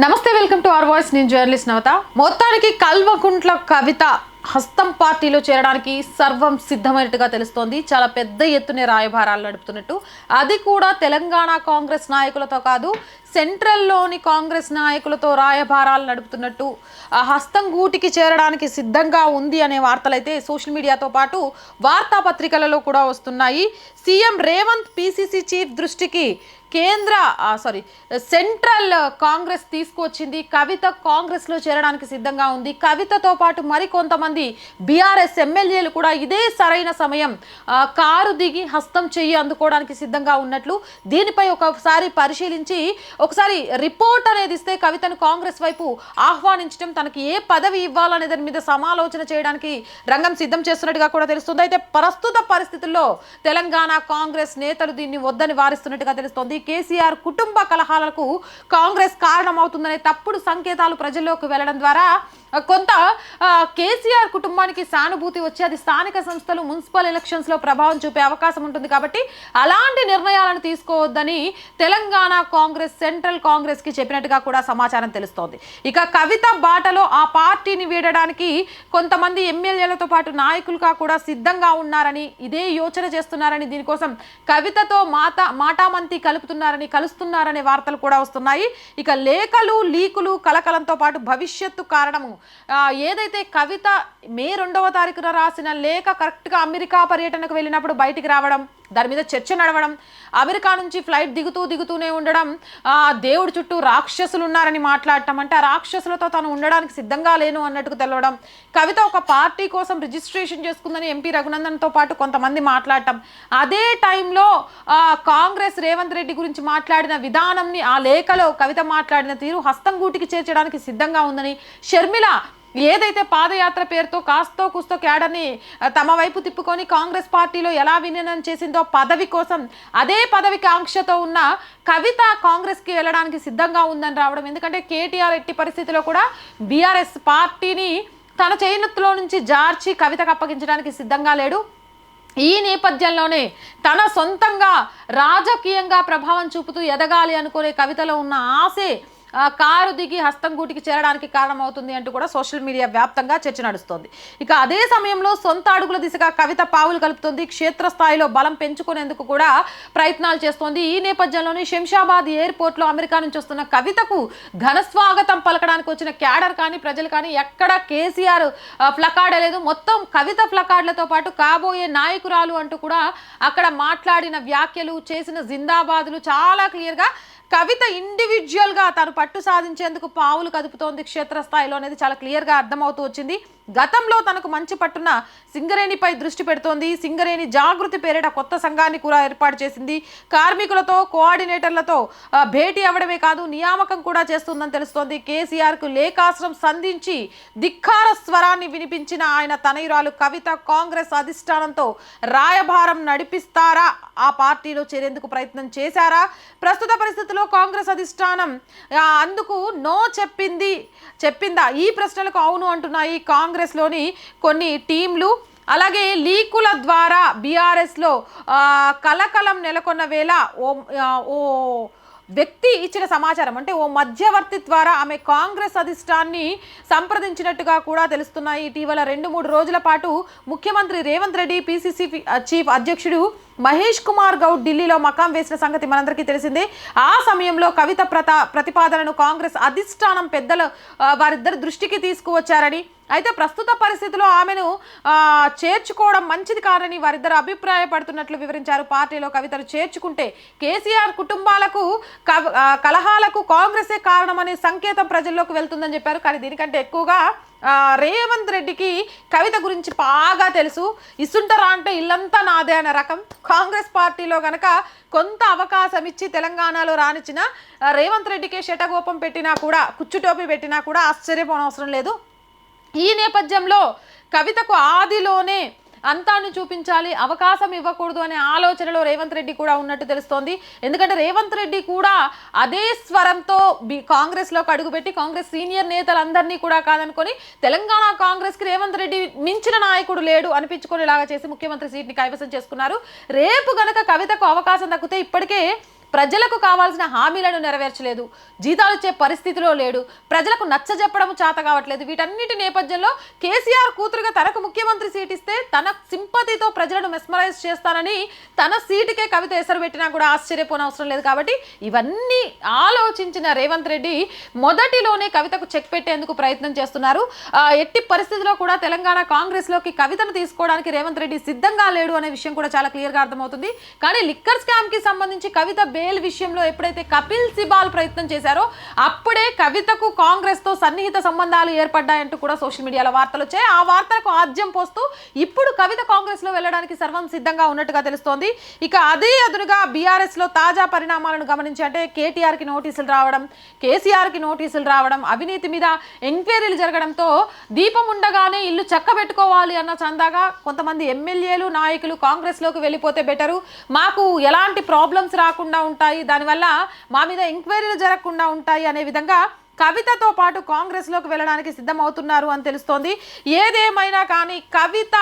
నమస్తే welcome to our voice. నేను journalist Navata. మొత్తానికి కల్వకుంట్ల కవిత హస్తం పార్టీలో చేరడానికి సర్వం సిద్ధమైనట్టుగా తెలుస్తోంది. చాలా పెద్ద ఎత్తునే రాయభారాలు నడుపుతున్నట్టు. అది కూడా తెలంగాణ కాంగ్రెస్ నాయకులతో కాదు సెంట్రల్లోని కాంగ్రెస్ నాయకులతో రాయభారాలు నడుపుతున్నట్టు హస్తం గూటికి చేరడానికి సిద్ధంగా ఉంది అనే వార్తలైతే సోషల్ మీడియాతో పాటు వార్తాపత్రికలలో కూడా వస్తున్నాయి. సీఎం రేవంత్ పీసీసీ చీఫ్ దృష్టికి కేంద్ర సారీ సెంట్రల్ కాంగ్రెస్ తీసుకొచ్చింది. కవిత కాంగ్రెస్లో చేరడానికి సిద్ధంగా ఉంది. కవితతో పాటు మరికొంతమంది బీఆర్ఎస్ ఎమ్మెల్యేలు కూడా ఇదే సరైన సమయం కారు దిగి హస్తం చెయ్యి అందుకోవడానికి సిద్ధంగా ఉన్నట్లు దీనిపై ఒకసారి పరిశీలించి ఒకసారి రిపోర్ట్ అనేది ఇస్తే కవితను కాంగ్రెస్ వైపు ఆహ్వానించడం తనకి ఏ పదవి ఇవ్వాలనే దాని మీద సమాలోచన చేయడానికి రంగం సిద్ధం చేస్తున్నట్టుగా కూడా తెలుస్తుంది. అయితే ప్రస్తుత పరిస్థితుల్లో తెలంగాణ కాంగ్రెస్ నేతలు దీన్ని వద్దని వారిస్తున్నట్టుగా తెలుస్తోంది. కేసీఆర్ కుటుంబ కలహాలకు కాంగ్రెస్ కారణమవుతుందనే తప్పుడు సంకేతాలు ప్రజల్లోకి వెళ్ళడం ద్వారా కొంత కేసీఆర్ కుటుంబానికి సానుభూతి వచ్చి అది స్థానిక సంస్థలు మున్సిపల్ ఎలక్షన్స్లో ప్రభావం చూపే అవకాశం ఉంటుంది కాబట్టి అలాంటి నిర్ణయాలను తీసుకోవద్దని తెలంగాణ కాంగ్రెస్ సెంట్రల్ కాంగ్రెస్కి చెప్పినట్టుగా కూడా సమాచారం తెలుస్తోంది. ఇక కవిత బాటలో ఆ పార్టీని వీడడానికి కొంతమంది ఎమ్మెల్యేలతో పాటు నాయకులుగా కూడా సిద్ధంగా ఉన్నారని ఇదే యోచన చేస్తున్నారని దీనికోసం కవితతో మాట మాటామంతి కలుపుతున్నారని కలుస్తున్నారనే వార్తలు కూడా వస్తున్నాయి. ఇక లేఖలు లీకులు కలకలంతో పాటు భవిష్యత్తు కారణము ఏదైతే కవిత మే రెండవ తారీఖున రాసిన లేఖ కరెక్ట్గా అమెరికా పర్యటనకు వెళ్ళినప్పుడు బయటికి రావడం దాని మీద చర్చ నడవడం అమెరికా నుంచి ఫ్లైట్ దిగుతూ దిగుతూనే ఉండడం ఆ, దేవుడి చుట్టూ రాక్షసులు ఉన్నారని మాట్లాడటం అంటే ఆ రాక్షసులతో తను ఉండడానికి సిద్ధంగా లేను అన్నట్టుకు తెలవడం కవిత ఒక పార్టీ కోసం రిజిస్ట్రేషన్ చేసుకుందని ఎంపీ రఘునందన్తో పాటు కొంతమంది మాట్లాడటం అదే టైంలో కాంగ్రెస్ రేవంత్ రెడ్డి గురించి మాట్లాడిన విధానంని ఆ లేఖలో కవిత మాట్లాడిన తీరు హస్తం గూటికి చేర్చడానికి సిద్ధంగా ఉందని షర్మిల ఏదైతే పాదయాత్ర పేరుతో కాస్తో కుస్తో క్యాడర్ని తమ వైపు తిప్పుకొని కాంగ్రెస్ పార్టీలో ఎలా విలీనం చేసిందో పదవి కోసం అదే పదవికి ఆంక్షతో ఉన్న కవిత కాంగ్రెస్కి వెళ్ళడానికి సిద్ధంగా ఉందని రావడం. ఎందుకంటే కేటీఆర్ ఎట్టి పరిస్థితిలో కూడా బీఆర్ఎస్ పార్టీని తన చేయినత్తులో నుంచి జార్చి కవితకు అప్పగించడానికి సిద్ధంగా లేడు. ఈ నేపథ్యంలోనే తన సొంతంగా రాజకీయంగా ప్రభావం చూపుతూ ఎదగాలి అనుకునే కవితలో ఉన్న ఆశే కారు దిగి హస్తంగూటికి చేరడానికి కారణమవుతుంది అంటూ కూడా సోషల్ మీడియా వ్యాప్తంగా చర్చ నడుస్తోంది. ఇక అదే సమయంలో సొంత అడుగుల దిశగా కవిత పావులు కలుపుతుంది. క్షేత్రస్థాయిలో బలం పెంచుకునేందుకు కూడా ప్రయత్నాలు చేస్తోంది. ఈ నేపథ్యంలోనే శంషాబాద్ ఎయిర్పోర్ట్లో అమెరికా నుంచి వస్తున్న కవితకు ఘన స్వాగతం పలకడానికి వచ్చిన క్యాడర్ కానీ ప్రజలు కానీ ఎక్కడ కేసీఆర్ ప్లకార్డ్ లేదు. మొత్తం కవిత ప్లకార్డులతో పాటు కాబోయే నాయకురాలు అంటూ కూడా అక్కడ మాట్లాడిన వ్యాఖ్యలు చేసిన జిందాబాదులు చాలా క్లియర్గా కవిత ఇండివిజువల్గా తను పట్టు సాధించేందుకు పావులు కదుపుతోంది క్షేత్రస్థాయిలో అనేది చాలా క్లియర్గా అర్థమవుతూ వచ్చింది. గతంలో తనకు మంచి పట్టున సింగరేణిపై దృష్టి పెడుతోంది. సింగరేణి జాగృతి పేరిట కొత్త సంఘాన్ని కూడా ఏర్పాటు చేసింది. కార్మికులతో కోఆర్డినేటర్లతో భేటీ అవ్వడమే కాదు నియామకం కూడా చేస్తుందని తెలుస్తోంది. కేసీఆర్కు లేఖాశ్రం సంధించి ధిక్కార స్వరాన్ని వినిపించిన ఆయన తనయురాలు కవిత కాంగ్రెస్ అధిష్టానంతో రాయభారం నడిపిస్తారా? ఆ పార్టీలో చేరేందుకు ప్రయత్నం చేశారా? ప్రస్తుత పరిస్థితుల్లో కాంగ్రెస్ అధిష్టానం అందుకు నో చెప్పింది చెప్పిందా? ఈ ప్రశ్నలకు అవును అంటున్నాయి కాంగ్రెస్ కాంగ్రెస్లోని కొన్ని టీంలు అలాగే లీకుల ద్వారా బీఆర్ఎస్లో కలకలం నెలకొన్న వేళ ఓ ఓ వ్యక్తి ఇచ్చిన సమాచారం అంటే ఓ మధ్యవర్తి ద్వారా ఆమె కాంగ్రెస్ అధిష్టాన్ని సంప్రదించినట్టుగా కూడా తెలుస్తున్నాయి. ఇటీవల రెండు మూడు రోజుల పాటు ముఖ్యమంత్రి రేవంత్ రెడ్డి పిసిసి చీఫ్ అధ్యక్షుడు మహేష్ కుమార్ గౌడ్ ఢిల్లీలో మకాం వేసిన సంగతి మనందరికీ తెలిసిందే. ఆ సమయంలో కవిత ప్రత ప్రతిపాదనను కాంగ్రెస్ అధిష్టానం పెద్దలు వారిద్దరు దృష్టికి తీసుకువచ్చారని. అయితే ప్రస్తుత పరిస్థితిలో ఆమెను చేర్చుకోవడం మంచిది కాదని వారిద్దరు అభిప్రాయపడుతున్నట్లు వివరించారు పార్టీలో కవితను చేర్చుకుంటే కేసీఆర్ కుటుంబాలకు కవ- కలహాలకు కాంగ్రెసే కారణమనే సంకేతం ప్రజల్లోకి వెళ్తుందని చెప్పారు. కానీ దీనికంటే ఎక్కువగా రేవంత్ రెడ్డికి కవిత గురించి బాగా తెలుసు. ఇస్తుంటారా అంటే ఇల్లంతా నాదే అనే రకం. కాంగ్రెస్ పార్టీలో గనక కొంత అవకాశం ఇచ్చి తెలంగాణలో రానిచ్చిన రేవంత్ రెడ్డికే శటగోపం పెట్టినా కూడా కుచ్చుటోపి పెట్టినా కూడా ఆశ్చర్యపోనవసరం లేదు. ఈ నేపథ్యంలో కవితకు ఆదిలోనే అంతాను చూపించాలి అవకాశం ఇవ్వకూడదు అనే ఆలోచనలో రేవంత్ రెడ్డి కూడా ఉన్నట్టు తెలుస్తోంది. ఎందుకంటే రేవంత్ రెడ్డి కూడా అదే స్వరంతో బి కాంగ్రెస్లోకి అడుగుపెట్టి కాంగ్రెస్ సీనియర్ నేతలందరినీ కూడా కాదనుకొని తెలంగాణ కాంగ్రెస్కి రేవంత్ రెడ్డి మించిన నాయకుడు లేడు అనిపించుకునేలాగా చేసి ముఖ్యమంత్రి సీట్ని కైవసం చేసుకున్నారు. రేపు గనక కవితకు అవకాశం దక్కితే ఇప్పటికే ప్రజలకు కావాల్సిన హామీలను నెరవేర్చలేదు. జీతాలు ఇచ్చే పరిస్థితిలో లేడు. ప్రజలకు నచ్చజెప్పడం చాత చేత కావట్లేదు. వీటన్నిటి నేపథ్యంలో కేసీఆర్ కూతురుగా తనకు ముఖ్యమంత్రి సీట్ ఇస్తే తన సింపతితో ప్రజలను మెస్మరైజ్ చేస్తానని తన సీటుకే కవిత ఎసరు పెట్టినా కూడా ఆశ్చర్యపోనవసరం లేదు కాబట్టి ఇవన్నీ ఆలోచించిన రేవంత్ రెడ్డి మొదటిలోనే కవితకు చెక్ పెట్టేందుకు ప్రయత్నం చేస్తున్నారు. ఎట్టి పరిస్థితిలో కూడా తెలంగాణ కాంగ్రెస్లోకి కవితను తీసుకోవడానికి రేవంత్ రెడ్డి సిద్ధంగా లేడు అనే విషయం కూడా చాలా క్లియర్గా అర్థమవుతుంది. కానీ లిక్కర్ స్కామ్కి సంబంధించి కవిత బెయిల్ విషయంలో ఎప్పుడైతే కపిల్ సిబాల్ ప్రయత్నం చేశారో అప్పుడే కవితకు కాంగ్రెస్తో సన్నిహిత సంబంధాలు ఏర్పడ్డాయంటూ కూడా సోషల్ మీడియాలో వార్తలు వచ్చాయి. ఆ వార్తలకు ఆద్యం పోస్తూ ఇప్పుడు కవిత కాంగ్రెస్లో వెళ్ళడానికి సర్వం సిద్ధంగా ఉన్నట్టుగా తెలుస్తోంది. ఇక అదే అదునుగా బీఆర్ఎస్లో తాజా పరిణామాలను గమనించి అంటే కేటీఆర్కి నోటీసులు రావడం కేసీఆర్కి నోటీసులు రావడం అవినీతి మీద ఎంక్వైరీలు జరగడంతో దీపం ఉండగానే ఇల్లు చక్కబెట్టుకోవాలి అన్న చందాగా కొంతమంది ఎమ్మెల్యేలు నాయకులు కాంగ్రెస్లోకి వెళ్ళిపోతే బెటరు. మాకు ఎలాంటి ప్రాబ్లమ్స్ రాకుండా ఉంటాయి. దానివల్ల మా మీద ఎంక్వైరీలు జరగకుండా ఉంటాయి అనే విధంగా కవితతో పాటు కాంగ్రెస్లోకి వెళ్ళడానికి సిద్ధమవుతున్నారు అని తెలుస్తోంది. ఏదేమైనా కానీ కవిత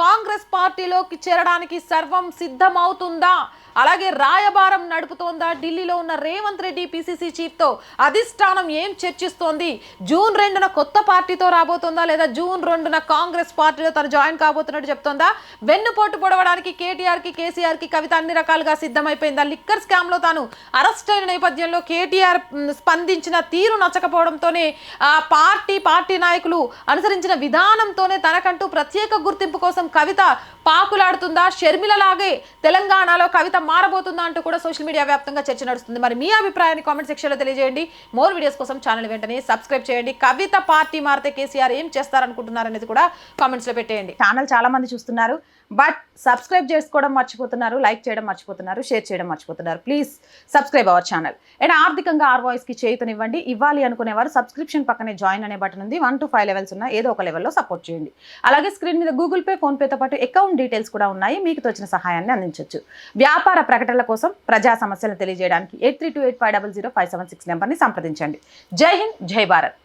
కాంగ్రెస్ పార్టీలోకి చేరడానికి సర్వం సిద్ధమవుతుందా? అలాగే రాయబారం నడుపుతోందా? ఢిల్లీలో ఉన్న రేవంత్ రెడ్డి పిసిసి చీఫ్తో అధిష్టానం ఏం చర్చిస్తోంది? జూన్ రెండున కొత్త పార్టీతో రాబోతుందా? లేదా జూన్ రెండున కాంగ్రెస్ పార్టీలో తను జాయిన్ కాబోతున్నట్టు చెప్తోందా? వెన్నుపోటు పొడవడానికి కేటీఆర్కి కేసీఆర్కి కవిత అన్ని రకాలుగా సిద్ధమైపోయిందా? లిక్కర్ స్కామ్లో తాను అరెస్ట్ అయిన నేపథ్యంలో కేటీఆర్ స్పందించిన తీరు నచ్చకపోవడంతోనే ఆ పార్టీ పార్టీ నాయకులు అనుసరించిన విధానంతోనే తనకంటూ ప్రత్యేక గుర్తింపు కోసం కవిత పాకులాడుతుందా? షర్మిలలాగే తెలంగాణలో కవిత మారబోతుందా అంటూ కూడా సోషల్ మీడియా వ్యాప్తంగా చర్చ నడుస్తుంది. మరి మీ అభిప్రాయాన్ని కామెంట్ సెక్షన్లో తెలియజేయండి. మోర్ వీడియోస్ కోసం ఛానల్ వెంటనే సబ్స్క్రైబ్ చేయండి. కవిత పార్టీ మారితే కేసీఆర్ ఏం చేస్తారనుకుంటున్నారనేది కూడా కామెంట్స్లో పెట్టేయండి. ఛానల్ చాలా మంది చూస్తున్నారు. బట్ సబ్స్క్రైబ్ చేసుకోవడం మర్చిపోతున్నారు లైక్ చేయడం మర్చిపోతున్నారు షేర్ చేయడం మర్చిపోతున్నారు. Please subscribe our channel. And ఆర్థికంగా ఆర్ వాయిస్కి చేయుతనివ్వండి. ఇవ్వాలి అనుకునేవారు సబ్స్క్రిప్షన్ పక్కనే జాయిన్ అనే బటన్ ఉంది. వన్ టు ఫైవ్ లెవెల్స్ ఉన్న ఏదో ఒక లెవెల్లో సపోర్ట్ చేయండి. అలాగే స్క్రీన్ మీద గూగుల్ పే ఫోన్ ఫోన్పేతో పాటు అకౌంట్ డీటెయిల్స్ కూడా ఉన్నాయి. మీకు తోచిన సహాయాన్ని అందించవచ్చు వ్యాపార ప్రకటనల కోసం ప్రజా సమస్యలను తెలియజేయడానికి eight three two eight five double zero five seven six నెంబర్ని సంప్రదించండి. జై హింద్ జై భారత్.